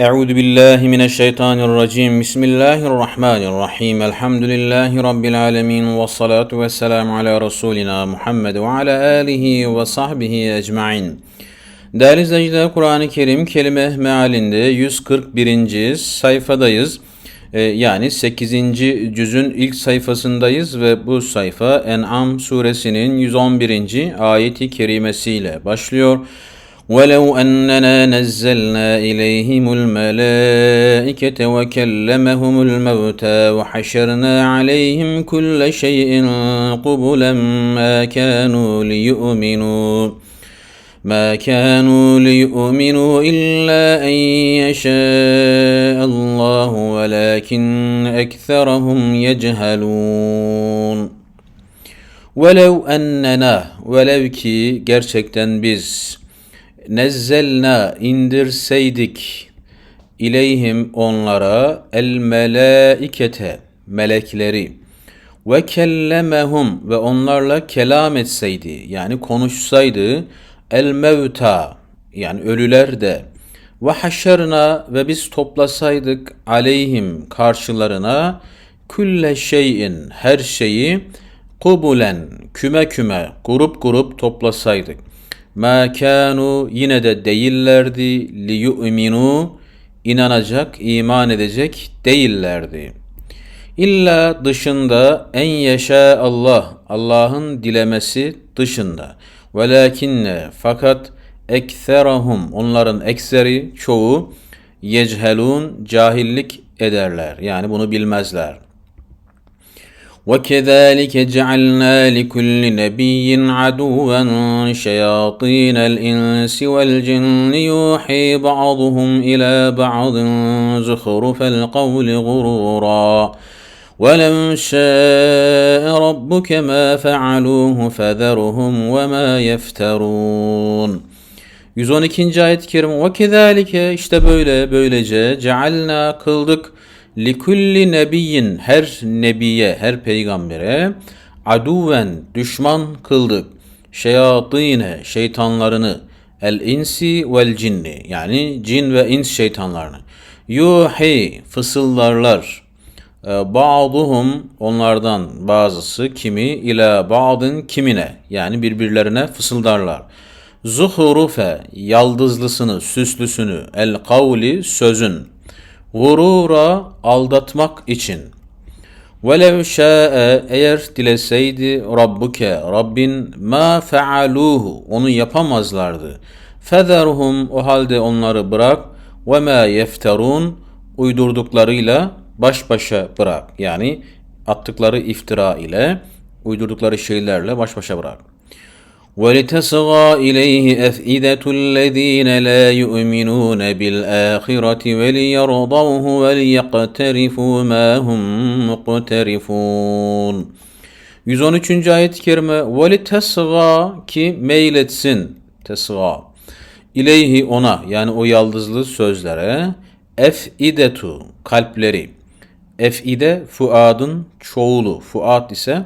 Euzu billahi mineşşeytanirracim. Bismillahirrahmanirrahim. Elhamdülillahi rabbil alamin ve salatu vesselam ala rasulina Muhammed ve ala alihi ve sahbihi ecmaîn. Değerli izleyiciler, Kur'an-ı Kerim kelime mealinde 141. sayfadayız. Ee, yani 8. cüzün ilk sayfasındayız ve bu sayfa En'am suresinin 111. ayeti kerimesiyle başlıyor. ولو أننا نزلنا إليهم الملائكة وكلمهم الموتى وحشرنا عليهم كل شيء قبلا ما كانوا ليؤمنوا ما كانوا ليؤمنوا إلا أن يشاء الله ولكن أكثرهم يجهلون. ولو أننا ولو ki gerçekten biz nezzelna indirseydik ileyhim onlara el melaikete melekleri. Ve kellemehum ve onlarla kelam etseydi yani konuşsaydı el mevta yani ölüler de. Ve haşerna ve biz toplasaydık aleyhim karşılarına külle şeyin her şeyi kubulen küme küme grup grup toplasaydık Ma kanu yine de değillerdi li yu'minu inanacak, iman edecek değillerdi. İlla dışında en yaşa Allah, Allah'ın dilemesi dışında. Velakinne fakat ekserahum onların ekseri çoğu yechelun cahillik ederler. Yani bunu bilmezler. وكذلك جعلنا لكل نبي عدوا شياطين الإنس والجن يوحي بعضهم إلى بعض زخرف القول غرورا ولو شاء ربك ما فعلوه فذرهم وما يفترون 112. ayet-i kerime ve kezalike işte böyle böylece cealna kıldık likulli nebiyyin her nebiye, her peygambere aduven düşman kıldık. Şeyatine şeytanlarını el insi vel cinni yani cin ve ins şeytanlarını. Yuhi fısıldarlar. Ba'duhum onlardan bazısı kimi ila ba'dın kimine yani birbirlerine fısıldarlar. Zuhurufe yaldızlısını, süslüsünü, el kavli sözün gurura aldatmak için. Velev şa'e eğer dileseydi Rabbuke Rabbin ma fealuhu onu yapamazlardı. Fezerhum o halde onları bırak ve ma yefterun uydurduklarıyla baş başa bırak. Yani attıkları iftira ile uydurdukları şeylerle baş başa bırak. ولتصغى إليه أفئدة الذين لا يؤمنون بالآخرة وليرضوه وليقترفوا ما هم مقترفون 113. ayet-i kerime وَلِتَسْغَى ki meyletsin tesga ileyhi ona yani o yaldızlı sözlere efidetu kalpleri efide fuadın çoğulu fuat ise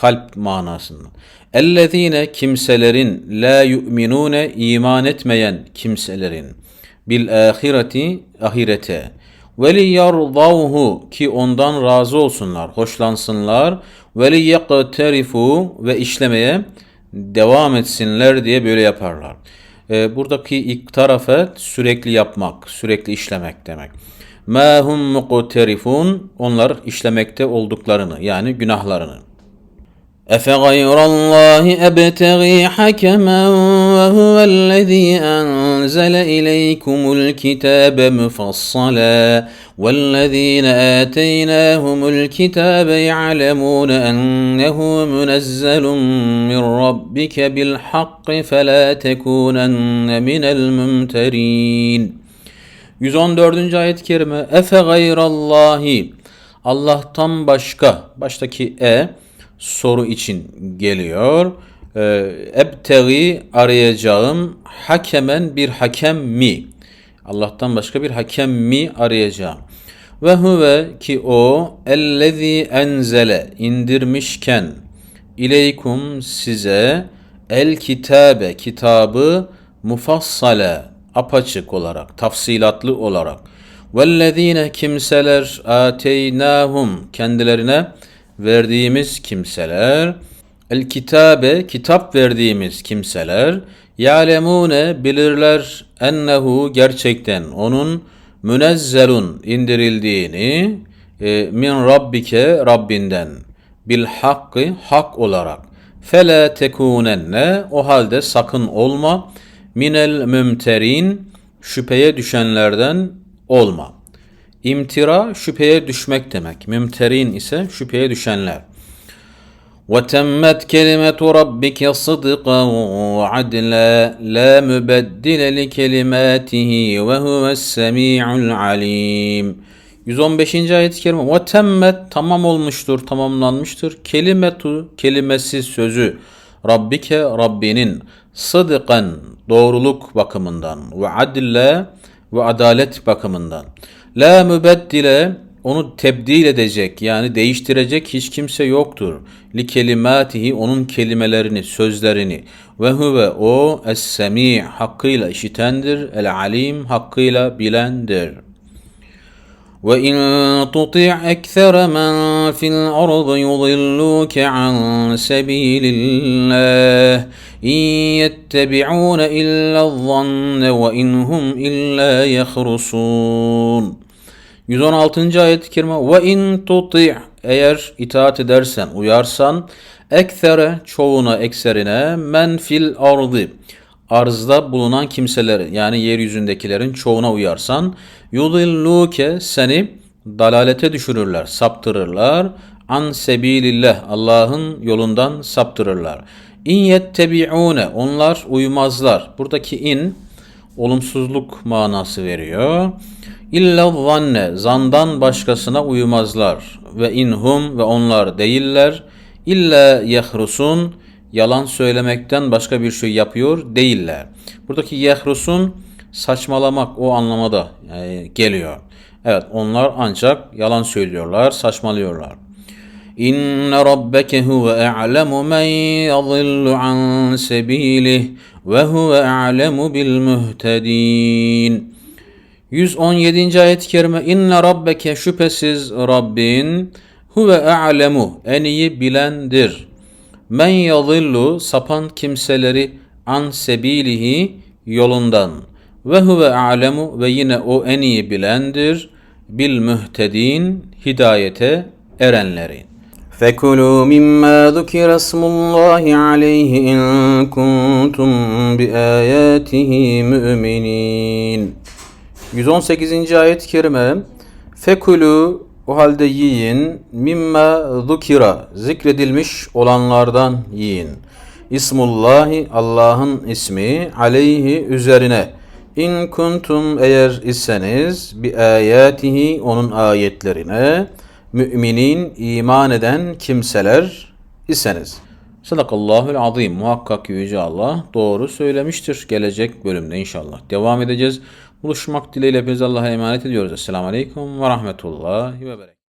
kalp manasında. Ellezine kimselerin la yu'minune iman etmeyen kimselerin bil ahireti ahirete ve li yardavhu ki ondan razı olsunlar, hoşlansınlar ve li yaqterifu ve işlemeye devam etsinler diye böyle yaparlar. Ee, buradaki ilk tarafa sürekli yapmak, sürekli işlemek demek. Ma hum muqterifun onlar işlemekte olduklarını yani günahlarını. أفغير الله أبتغي حكما وهو الذي أنزل إليكم الكتاب مفصلا والذين آتيناهم الكتاب يعلمون أنه منزل من ربك بالحق فلا تكونن من الممترين 114. ayet-i kerime Efe gayrallahi Allah'tan başka baştaki e soru için geliyor. Ee, ebtegi arayacağım hakemen bir hakem mi? Allah'tan başka bir hakem mi arayacağım? Ve huve ki o ellezî enzele indirmişken ileykum size el kitabe kitabı mufassale apaçık olarak, tafsilatlı olarak. Vellezine kimseler ateynahum kendilerine verdiğimiz kimseler. El kitabe kitap verdiğimiz kimseler. Ya'lemune bilirler ennehu gerçekten onun münezzelun indirildiğini e, min rabbike Rabbinden bil hakkı hak olarak. Fele tekunenne o halde sakın olma. Minel mümterin şüpheye düşenlerden olma. İmtira şüpheye düşmek demek. Mümterin ise şüpheye düşenler. وتمت كلمة ربك صدقا وعدلا لا مبدل لكلماته وهو السميع العليم 115. ayet-i kerime ve temmet tamam olmuştur, tamamlanmıştır. Kelimetu kelimesi sözü Rabbike Rabbinin sıdıkan doğruluk bakımından ve adille ve adalet bakımından. La mübeddile onu tebdil edecek yani değiştirecek hiç kimse yoktur. Li kelimatihi onun kelimelerini, sözlerini. Ve huve o es-semi hakkıyla işitendir, el-alim hakkıyla bilendir. Ve in tuti' ekser men fil ardı yudilluke an sebilillah. İn yettebi'un illa zanne ve inhum illa yahrusun.'' 116. ayet-i kerime ve in tuti eğer itaat edersen, uyarsan ektere çoğuna, ekserine men fil ardı arzda bulunan kimseleri yani yeryüzündekilerin çoğuna uyarsan yudilluke seni dalalete düşürürler, saptırırlar. An sebilillah Allah'ın yolundan saptırırlar. İn yettebi'une onlar uymazlar. Buradaki in olumsuzluk manası veriyor. İlla zanne zandan başkasına uymazlar ve inhum ve onlar değiller. İlla yehrusun yalan söylemekten başka bir şey yapıyor değiller. Buradaki yehrusun saçmalamak o anlamada e, geliyor. Evet onlar ancak yalan söylüyorlar, saçmalıyorlar. Huve a'lemu men yadillu an sebilih ve huve a'lemu bil muhtedin. 117. ayet-i kerime İnne rabbeke şüphesiz Rabbin huve a'lemu en iyi bilendir. Men yadillu sapan kimseleri an sebilihi yolundan. Ve huve a'lemu ve yine o en iyi bilendir. Bil mühtedin hidayete erenleri. فكلوا مما ذكر اسم الله عليه إن كنتم بآياته مؤمنين 118. ayet-i kerime Fekulu o halde yiyin mimma zukira zikredilmiş olanlardan yiyin. İsmullahi Allah'ın ismi aleyhi üzerine. İn kuntum eğer iseniz bi ayatihi onun ayetlerine müminin iman eden kimseler iseniz. Sadakallahul azim. Muhakkak Yüce Allah doğru söylemiştir. Gelecek bölümde inşallah. Devam edeceğiz. Buluşmak dileğiyle hepiniz Allah'a emanet ediyoruz. Esselamu Aleyküm ve Rahmetullahi ve Berekatuhu.